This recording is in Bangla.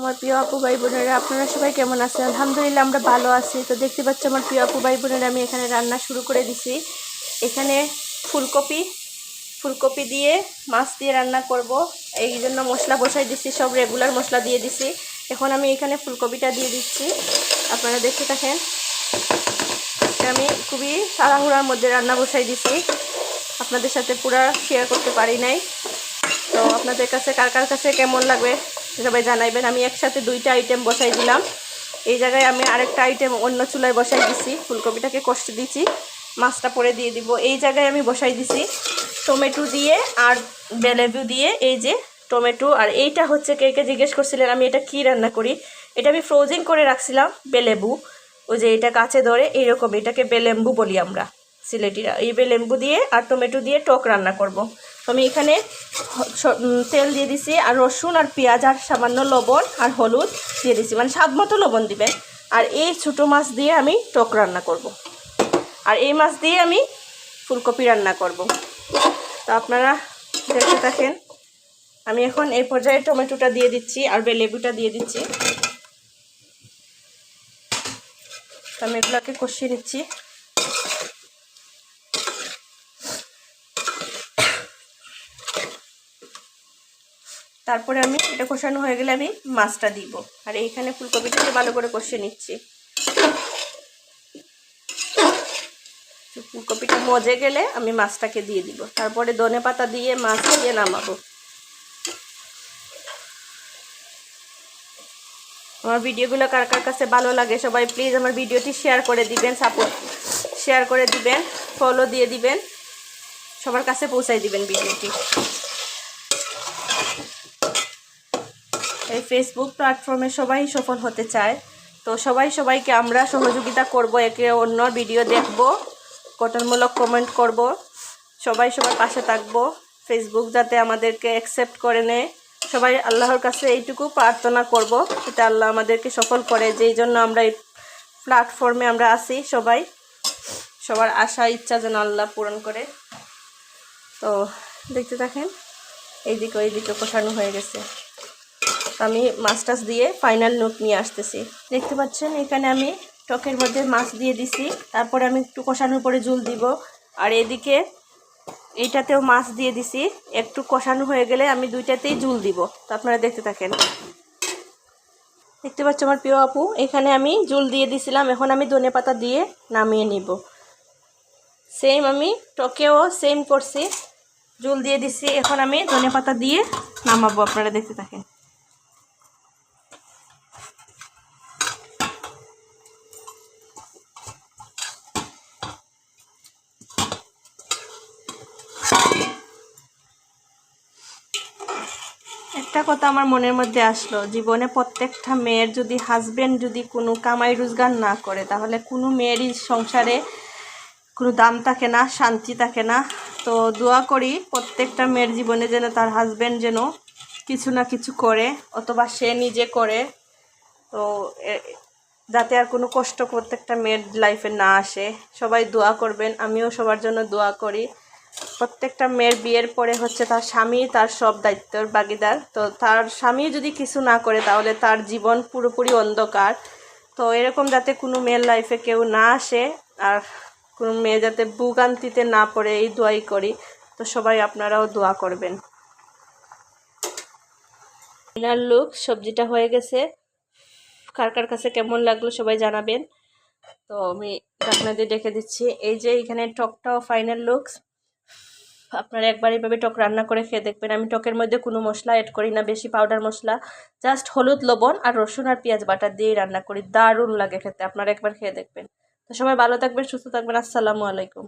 আমার প্রিয় আপু ভাই বোনেরা, আপনারা সবাই কেমন আছেন? আলহামদুলিল্লাহ, আমরা ভালো আছি। তো দেখতে পাচ্ছি আমার প্রিয় আপু ভাই বোনেরা, আমি এখানে রান্না শুরু করে দিছি। এখানে ফুলকপি ফুলকপি দিয়ে মাছ দিয়ে রান্না করব। এই জন্য মশলা বসাই দিছি, সব রেগুলার মশলা দিয়ে দিছি। এখন আমি এখানে ফুলকপিটা দিয়ে দিচ্ছি। আপনারা দেখতে থাকেন। আমি খুবই তাড়াহুড়ার মধ্যে রান্না বসাই দিছি। আপনাদের সাথে পুরা শেয়ার করতে পারি নাই। তো আপনাদের কাছে কার কার কাছে কেমন লাগবে? সবাই জানাইবেন, আমি একসাথে দুইটা আইটেম বসাই দিলাম। এই জায়গায় আমি আরেকটা আইটেম অন্য চুলায় বসাই দিছি, ফুলকপিটাকে কষতে দিচ্ছি মাছটা পরে দিয়ে দিব। এই জায়গায় আমি বসাই দিছি টমেটো দিয়ে আর বেলেবু দিয়ে, এই যে টমেটো। আর এইটা হচ্ছে কে কে জিজ্ঞেস করছিলেন, আমি এটা কি রান্না করি? এটা আমি ফ্রোজিং করে রাখছিলাম, বেলেবু। ওই যে এটা কাছে ধরে, এইরকম এটাকে বেলেম্বু বলি আমরা। সিলেটিরা এই বেলেম্বু দিয়ে আর টমেটো দিয়ে টক রান্না করব। আমি এখানে তেল দিয়ে দিছি, আর রসুন, আর পেঁয়াজ, আর সামান্য লবণ, আর হলুদ দিয়ে দিছি মানে স্বাদ মতো লবণ দিবেন আর এই ছোটো মাছ দিয়ে আমি টক রান্না করব। আর এই মাছ দিয়ে আমি ফুলকপি রান্না করব। তো আপনারা দেখতে থাকেন, আমি এখন এই পর্যায়ে টমেটোটা দিয়ে দিচ্ছি, আর লেবুটা দিয়ে দিচ্ছি আমি এগুলোকে কষিয়ে নিচ্ছি তারপরে আমি এটা কষানো হয়ে গেলে আমি মাছটা দিব। আর এইখানে ফুলকপিটা ফুলকপিটাকে ভালো করে কষিয়ে নিচ্ছি। ফুলকপিটা মজে গেলে আমি মাছটাকে দিয়ে দিব। তারপরে ধনে পাতা দিয়ে মাছ দিয়ে নামাবো। আমার ভিডিওগুলো কার কার কাছে ভালো লাগে সবাই প্লিজ আমার ভিডিওটি শেয়ার করে দিবেন সাপোর্ট শেয়ার করে দিবেন ফলো দিয়ে দিবেন, সবার কাছে পৌঁছাই দিবেন ভিডিওটি। এই ফেসবুক প্ল্যাটফর্মে সবাই সফল হতে চায়। তো সবাই সবাইকে আমরা সহযোগিতা করব, একে অন্য ভিডিও দেখব, গঠনমূলক কমেন্ট করব, সবাই সবার পাশে থাকব ফেসবুক যাতে আমাদেরকে অ্যাকসেপ্ট করে নেয়। সবাই আল্লাহর কাছে এইটুকু প্রার্থনা করব এটা আল্লাহ আমাদেরকে সফল করে। যেই জন্য আমরা এই প্ল্যাটফর্মে আমরা আছি সবাই। সবার আশা, ইচ্ছা যেন আল্লাহ পূরণ করে। তো দেখতে থাকেন, এইদিকে ওইদিকে কষানো হয়ে গেছে। আমি মাছ টাছ দিয়ে ফাইনাল নোট নিয়ে আসতেছি। দেখতে পাচ্ছেন, এখানে আমি টকের মধ্যে মাছ দিয়ে দিছি। তারপরে আমি একটু কষানোর পরে জল দিব। আর এদিকে এইটাতেও মাছ দিয়ে দিছি। একটু কষানো হয়ে গেলে আমি দুইটাতেই জুল দিব। তো আপনারা দেখতে থাকেন। দেখতে পাচ্ছ আমার প্রিয় আপু, এখানে আমি জুল দিয়ে দিছিলাম। এখন আমি ধনে পাতা দিয়ে নামিয়ে নিব। সেম আমি টকেও সেম করছি। জুল দিয়ে দিছি। এখন আমি ধনে পাতা দিয়ে নামাবো। আপনারা দেখতে থাকেন। একটা কথা আমার মনের মধ্যে আসলো, জীবনে প্রত্যেকটা মেয়ের যদি হাজব্যান্ড যদি কোনো কামাই রোজগার না করে, তাহলে কোনো মেয়েরই সংসারে কোনো দাম থাকে না, শান্তি থাকে না। তো দোয়া করি প্রত্যেকটা মেয়ের জীবনে যেন তার হাজব্যান্ড যেন কিছু না কিছু করে, অথবা সে নিজে করে। তো যাতে আর কোনো কষ্ট প্রত্যেকটা মেয়ের লাইফে না আসে। সবাই দোয়া করবেন, আমিও সবার জন্য দোয়া করি। প্রত্যেকটা মেয়ের বিয়ের পরে হচ্ছে তার স্বামী তার সব দায়িত্বর বাগিদার। তো তার স্বামী যদি কিছু না করে তাহলে তার জীবন পুরোপুরি অন্ধকার। তো এরকম যাতে কোনো মেয়ের লাইফে কেউ না আসে আর কোনো মেয়ে যাতে ভোগান্তিতে না পড়ে, এই দোয়াই করি। তো সবাই আপনারাও দোয়া করবেন। ফাইনাল লুক সবজিটা হয়ে গেছে। কার কার কাছে কেমন লাগল সবাই জানাবেন। তো আমি আপনাদের ডেকে দিচ্ছি। এই যে এখানে টকটাও ফাইনাল লুকস আপনারা একবার এইভাবে টক রান্না করে খেয়ে দেখবেন। আমি টকের মধ্যে কোনো মশলা অ্যাড করি না, বেশি পাউডার মশলা। জাস্ট হলুদ, লবণ আর রসুন আর পেঁয়াজ বাটা দিয়েই রান্না করি। দারুণ লাগে খেতে, আপনারা একবার খেয়ে দেখবেন। তো সবাই ভালো থাকবেন, সুস্থ থাকবেন, আসসালামু আলাইকুম।